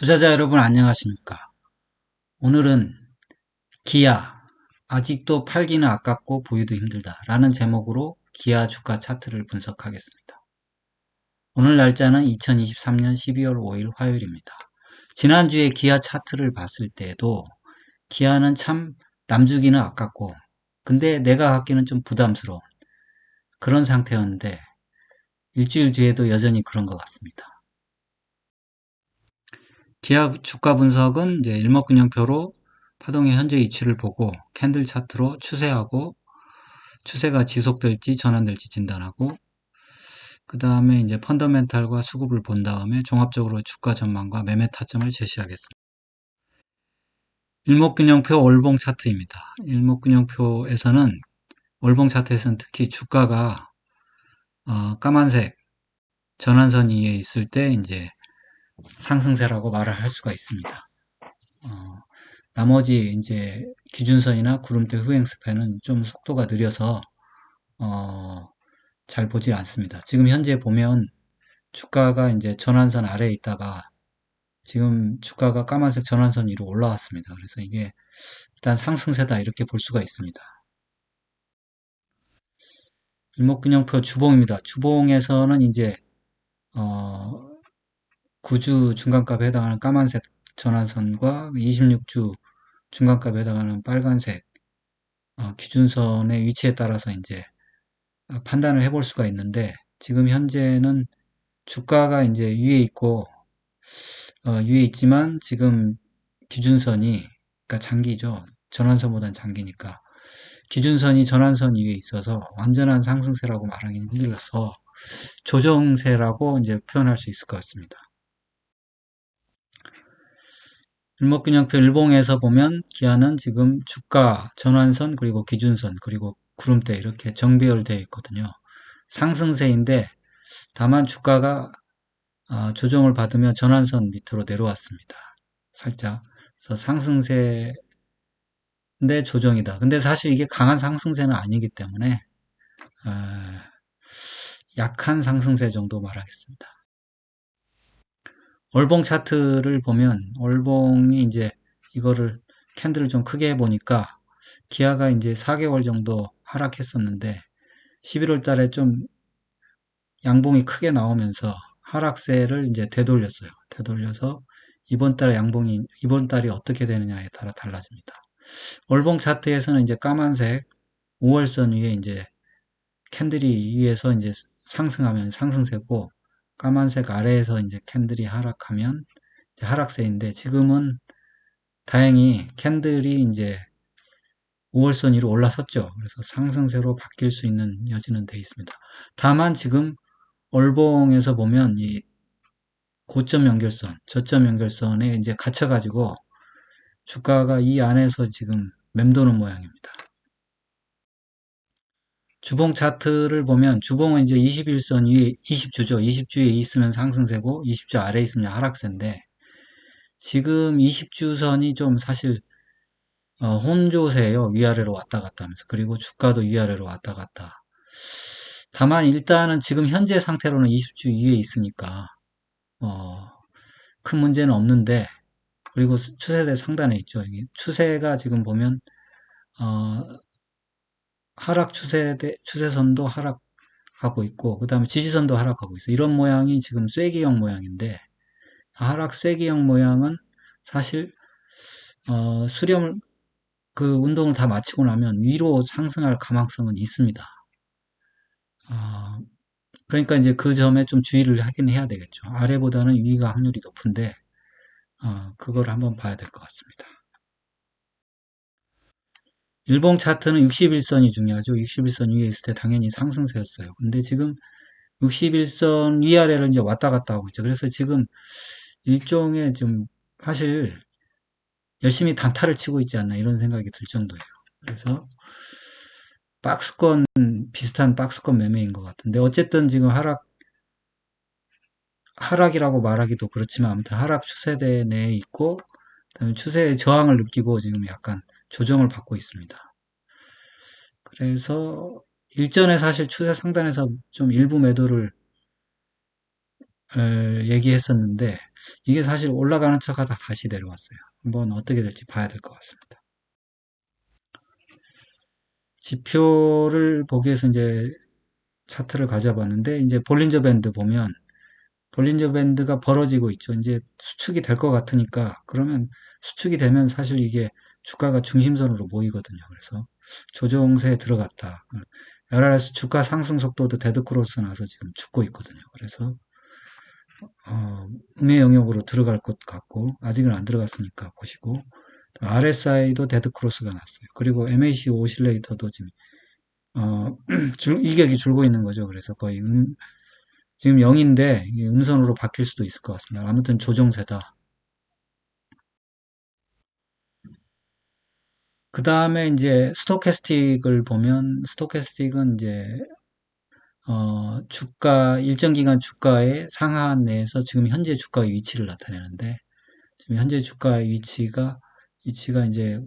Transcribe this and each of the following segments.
투자자 여러분 안녕하십니까? 오늘은 기아 아직도 팔기는 아깝고 보유도 힘들다 라는 제목으로 기아 주가 차트를 분석하겠습니다. 오늘 날짜는 2023년 12월 5일 화요일입니다. 지난주에 기아 차트를 봤을 때도 기아는 참 남주기는 아깝고 근데 내가 갖기는 좀 부담스러운 그런 상태였는데 일주일 뒤에도 여전히 그런 것 같습니다. 기아 주가 분석은 이제 일목균형표로 파동의 현재 위치를 보고 캔들 차트로 추세하고 추세가 지속될지 전환될지 진단하고 그 다음에 이제 펀더멘탈과 수급을 본 다음에 종합적으로 주가 전망과 매매 타점을 제시하겠습니다. 일목균형표 월봉 차트입니다. 일목균형표에서는 월봉 차트에서는 특히 주가가 어, 까만색 전환선 위에 있을 때 이제 상승세라고 말을 할 수가 있습니다. 어, 나머지 이제 기준선이나 구름대 후행 스팬은 좀 속도가 느려서 어, 잘 보지 않습니다. 지금 현재 보면 주가가 이제 전환선 아래에 있다가 지금 주가가 까만색 전환선 위로 올라왔습니다. 그래서 이게 일단 상승세다 이렇게 볼 수가 있습니다. 일목균형표 주봉입니다. 주봉에서는 이제 어, 9주 중간값에 해당하는 까만색 전환선과 26주 중간값에 해당하는 빨간색 어, 기준선의 위치에 따라서 이제 어, 판단을 해볼 수가 있는데 지금 현재는 주가가 이제 위에 있고 어, 위에 있지만 지금 기준선이 그러니까 장기죠 전환선보다는 장기니까 기준선이 전환선 위에 있어서 완전한 상승세라고 말하기는 힘들어서 조정세라고 이제 표현할 수 있을 것 같습니다. 일목균형표 일봉에서 보면 기아는 지금 주가 전환선 그리고 기준선 그리고 구름대 이렇게 정배열되어 있거든요. 상승세인데 다만 주가가 어, 조정을 받으며 전환선 밑으로 내려왔습니다. 살짝 그래서 상승세인데 조정이다. 근데 사실 이게 강한 상승세는 아니기 때문에 어, 약한 상승세 정도 말하겠습니다. 월봉 차트를 보면 월봉이 이제 이거를 캔들을 좀 크게 해보니까 기아가 이제 4개월 정도 하락했었는데 11월 달에 좀 양봉이 크게 나오면서 하락세를 이제 되돌렸어요. 되돌려서 이번 달에 양봉이 이번 달이 어떻게 되느냐에 따라 달라집니다. 월봉 차트에서는 이제 까만색 5월선 위에 이제 캔들이 위에서 이제 상승하면 상승세고 까만색 아래에서 이제 캔들이 하락하면 이제 하락세인데 지금은 다행히 캔들이 이제 5월선 위로 올라섰죠. 그래서 상승세로 바뀔 수 있는 여지는 돼 있습니다. 다만 지금 월봉에서 보면 이 고점 연결선, 저점 연결선에 이제 갇혀가지고 주가가 이 안에서 지금 맴도는 모양입니다. 주봉 차트를 보면 주봉은 이제 21선 위에 20주죠. 20주에 있으면 상승세고 20주 아래에 있으면 하락세인데 지금 20주선이 좀 사실 어, 혼조세예요. 위아래로 왔다 갔다 하면서 그리고 주가도 위아래로 왔다 갔다. 다만 일단은 지금 현재 상태로는 20주 위에 있으니까 어, 큰 문제는 없는데 그리고 추세대 상단에 있죠. 추세가 지금 보면 어, 하락 추세대, 추세선도 하락하고 있고, 그 다음에 지지선도 하락하고 있어. 이런 모양이 지금 쐐기형 모양인데, 하락 쐐기형 모양은 사실, 어, 수렴을, 그 운동을 다 마치고 나면 위로 상승할 가망성은 있습니다. 어, 그러니까 이제 그 점에 좀 주의를 하긴 해야 되겠죠. 아래보다는 위가 확률이 높은데, 어, 그걸 한번 봐야 될 것 같습니다. 일봉 차트는 61선이 중요하죠. 61선 위에 있을 때 당연히 상승세였어요. 근데 지금 61선 위아래를 이제 왔다 갔다 하고 있죠. 그래서 지금 일종의 좀 사실 열심히 단타를 치고 있지 않나 이런 생각이 들 정도예요. 그래서 박스권 비슷한 박스권 매매인 것 같은데 어쨌든 지금 하락 하락이라고 말하기도 그렇지만 아무튼 하락 추세대 내에 있고 그다음에 추세의 저항을 느끼고 지금 약간 조정을 받고 있습니다. 그래서 일전에 사실 추세 상단에서 좀 일부 매도를 얘기했었는데 이게 사실 올라가는 척하다 다시 내려왔어요. 한번 어떻게 될지 봐야 될 것 같습니다. 지표를 보기 위해서 이제 차트를 가져봤는데 이제 볼린저 밴드 보면 볼린저 밴드가 벌어지고 있죠. 이제 수축이 될 것 같으니까 그러면 수축이 되면 사실 이게 주가가 중심선으로 모이거든요. 그래서 조정세에 들어갔다. LRS 주가 상승 속도도 데드크로스 나서 지금 죽고 있거든요. 그래서 어, 음의 영역으로 들어갈 것 같고 아직은 안 들어갔으니까 보시고 RSI도 데드크로스가 났어요. 그리고 MAC 오실레이터도 지금 어, 줄, 이격이 줄고 있는 거죠. 그래서 거의 음, 지금 0인데 음선으로 바뀔 수도 있을 것 같습니다. 아무튼 조정세다. 그 다음에 이제 스토캐스틱을 보면 스토캐스틱은 이제 어, 주가 일정 기간 주가의 상한 내에서 지금 현재 주가의 위치를 나타내는데 지금 현재 주가의 위치가 위치가 이제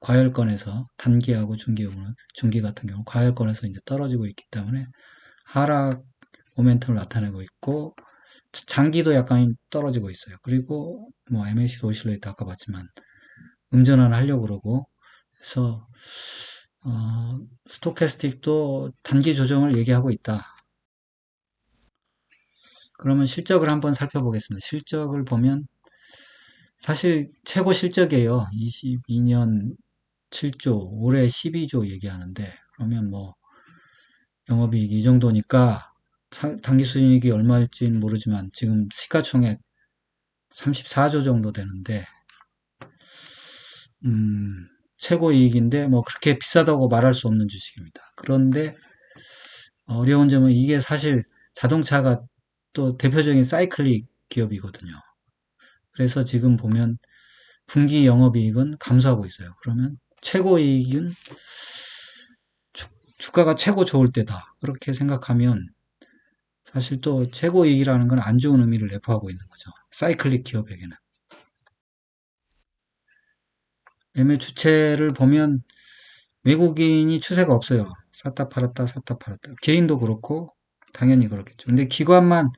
과열권에서 단기하고 중기 중기 같은 경우 과열권에서 이제 떨어지고 있기 때문에 하락 모멘텀을 나타내고 있고 장기도 약간 떨어지고 있어요. 그리고 뭐 MACD 오실레이터 아까 봤지만 음전환 하려고 그러고 그래서 어, 스토캐스틱도 단기 조정을 얘기하고 있다. 그러면 실적을 한번 살펴보겠습니다. 실적을 보면 사실 최고 실적이에요. 22년 7조, 올해 12조 얘기하는데 그러면 뭐 영업이익이 이 정도니까 단기 순이익이 얼마일지는 모르지만 지금 시가총액 34조 정도 되는데 음, 최고이익인데 뭐 그렇게 비싸다고 말할 수 없는 주식입니다. 그런데 어려운 점은 이게 사실 자동차가 또 대표적인 사이클릭 기업이거든요. 그래서 지금 보면 분기 영업이익은 감소하고 있어요. 그러면 최고이익은 주, 가가 최고 좋을 때다. 그렇게 생각하면 사실 또 최고이익이라는 건 안 좋은 의미를 내포하고 있는 거죠. 사이클릭 기업에게는. 매매 주체를 보면 외국인이 추세가 없어요. 샀다 팔았다 샀다 팔았다. 개인도 그렇고 당연히 그렇겠죠. 근데 기관만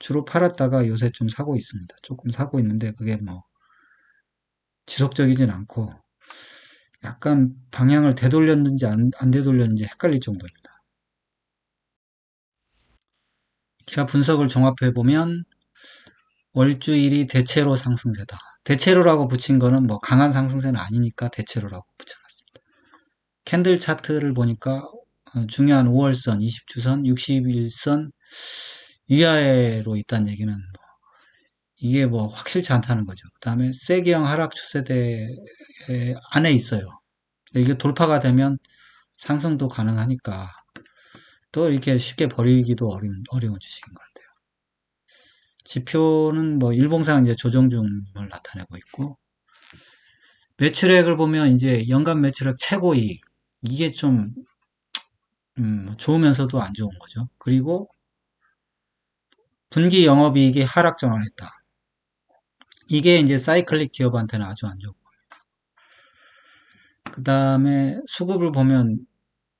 주로 팔았다가 요새 좀 사고 있습니다. 조금 사고 있는데 그게 뭐 지속적이진 않고 약간 방향을 되돌렸는지 안, 안 되돌렸는지 헷갈릴 정도입니다. 기아 분석을 종합해 보면 월주일이 대체로 상승세다. 대체로라고 붙인 거는 뭐 강한 상승세는 아니니까 대체로라고 붙여놨습니다. 캔들 차트를 보니까 어, 중요한 5월선, 20주선, 60일선 위아래로 있다는 얘기는 뭐 이게 뭐 확실치 않다는 거죠. 그 다음에 세기형 하락 추세대 안에 있어요. 이게 돌파가 되면 상승도 가능하니까 또 이렇게 쉽게 버리기도 어려운, 어려운 주식인 것 같아요. 지표는 뭐 일봉상 이제 조정 중을 나타내고 있고 매출액을 보면 이제 연간 매출액 최고이익 이게 좀 음, 좋으면서도 안 좋은 거죠. 그리고 분기 영업이익이 하락 전환했다. 이게 이제 사이클릭 기업한테는 아주 안 좋은 겁니다. 그 다음에 수급을 보면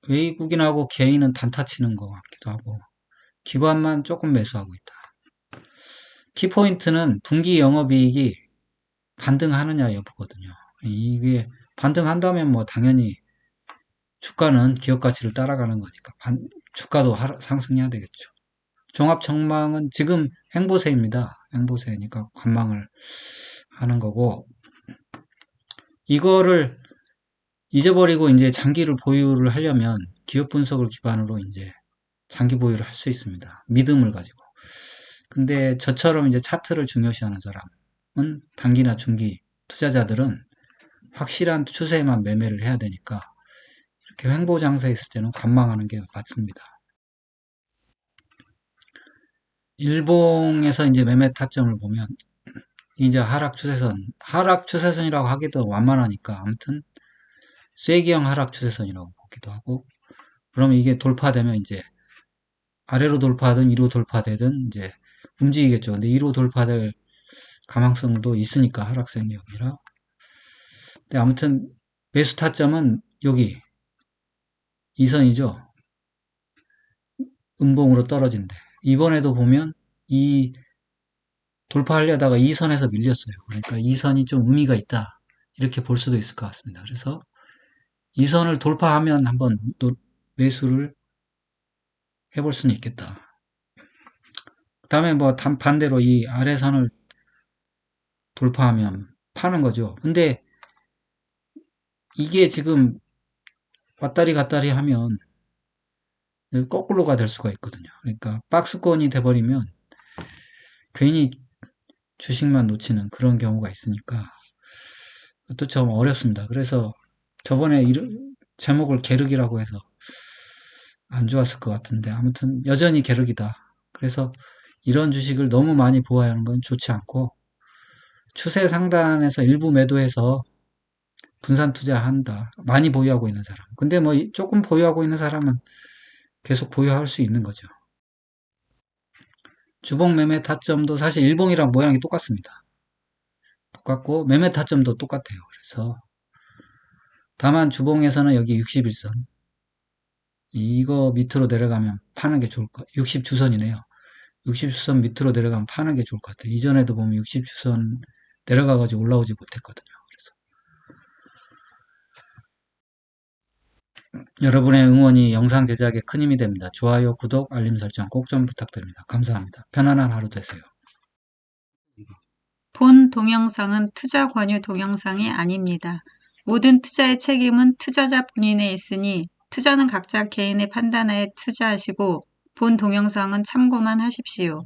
외국인하고 개인은 단타 치는 것 같기도 하고 기관만 조금 매수하고 있다. 키포인트는 분기 영업이익이 반등하느냐 여부거든요. 이게 반등한다면 뭐 당연히 주가는 기업 가치를 따라가는 거니까 반, 주가도 하라, 상승해야 되겠죠. 종합 전망은 지금 행보세입니다. 행보세니까 관망을 하는 거고 이거를 잊어버리고 이제 장기를 보유를 하려면 기업 분석을 기반으로 이제 장기 보유를 할 수 있습니다. 믿음을 가지고. 근데 저처럼 이제 차트를 중요시하는 사람은 단기나 중기 투자자들은 확실한 추세에만 매매를 해야 되니까 이렇게 횡보 장세에 있을 때는 관망하는 게 맞습니다. 일봉에서 이제 매매 타점을 보면 이제 하락 추세선, 하락 추세선이라고 하기도 완만하니까 아무튼 쐐기형 하락 추세선이라고 보기도 하고 그러면 이게 돌파되면 이제 아래로 돌파하든 위로 돌파되든 이제 움직이겠죠. 근데 위로 돌파될 가망성도 있으니까 하락세력이라. 근데 아무튼 매수 타점은 여기 이선이죠. 음봉으로 떨어진대. 이번에도 보면 이 돌파하려다가 이 선에서 밀렸어요. 그러니까 이 선이 좀 의미가 있다. 이렇게 볼 수도 있을 것 같습니다. 그래서 이 선을 돌파하면 한번 또 매수를 해볼 수는 있겠다. 그 다음에 뭐 단- 반대로 이 아래선을 돌파하면 파는 거죠. 근데 이게 지금 왔다리 갔다리 하면 거꾸로가 될 수가 있거든요. 그러니까 박스권이 돼버리면 괜히 주식만 놓치는 그런 경우가 있으니까 그것도 좀 어렵습니다. 그래서 저번에 제목을 게르기라고 해서 안 좋았을 것 같은데 아무튼 여전히 게르기다. 그래서 이런 주식을 너무 많이 보유하는 건 좋지 않고 추세 상단에서 일부 매도해서 분산 투자한다. 많이 보유하고 있는 사람. 근데 뭐 조금 보유하고 있는 사람은 계속 보유할 수 있는 거죠. 주봉 매매 타점도 사실 일봉이랑 모양이 똑같습니다. 똑같고 매매 타점도 똑같아요. 그래서 다만 주봉에서는 여기 61선 이거 밑으로 내려가면 파는 게 좋을 것 60주선이네요. 60주선 밑으로 내려가면 파는 게 좋을 것 같아요. 이전에도 보면 60주선 내려가가지고 올라오지 못했거든요. 그래서 여러분의 응원이 영상 제작에 큰 힘이 됩니다. 좋아요, 구독, 알림 설정 꼭 좀 부탁드립니다. 감사합니다. 편안한 하루 되세요. 본 동영상은 투자 권유 동영상이 아닙니다. 모든 투자의 책임은 투자자 본인에 있으니 투자는 각자 개인의 판단하에 투자하시고 본 동영상은 참고만 하십시오.